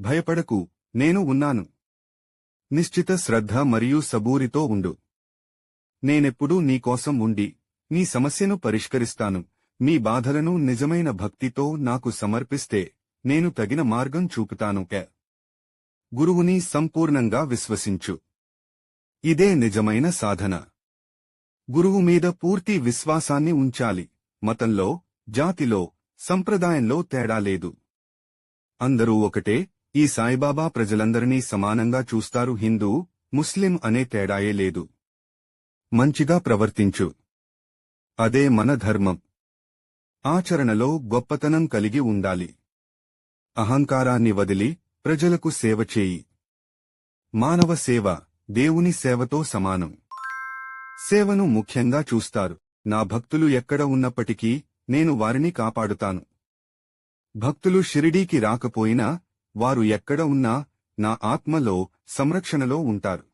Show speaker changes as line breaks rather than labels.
భయపడకు నేను ఉన్నాను. నిశ్చిత శ్రద్ధ మరియు సబూరితో ఉండు. నేనెప్పుడూ నీకోసం ఉండి నీ సమస్యను పరిష్కరిస్తాను. మీ బాధలను నిజమైన భక్తితో నాకు సమర్పిస్తే నేను తగిన మార్గం చూపుతాను కే. గురువుని సంపూర్ణంగా విశ్వసించు. ఇదే నిజమైన సాధన. గురువు మీద పూర్తి విశ్వాసాన్ని ఉంచాలి. మతంలో జాతిలో సంప్రదాయంలో తేడా లేదు. అందరూ ఒకటే ఈ సాయిబాబా ప్రజలందరినీ సమానంగా చూస్తారు. హిందూ ముస్లిం అనే తేడాయే లేదు. మంచిగా ప్రవర్తించు. అదే మన ధర్మం. ఆచరణలో గొప్పతనం కలిగి ఉండాలి. అహంకారాన్ని వదిలి ప్రజలకు సేవ చేయి. మానవ సేవ దేవుని సేవతో సమానం. సేవను ముఖ్యంగా చూస్తారు. నా భక్తులు ఎక్కడ ఉన్నప్పటికీ నేను వారిని కాపాడుతాను. భక్తులు షిరిడీకి రాకపోయినా వారు ఎక్కడ ఉన్నా నా ఆత్మలో సంరక్షణలో ఉంటారు.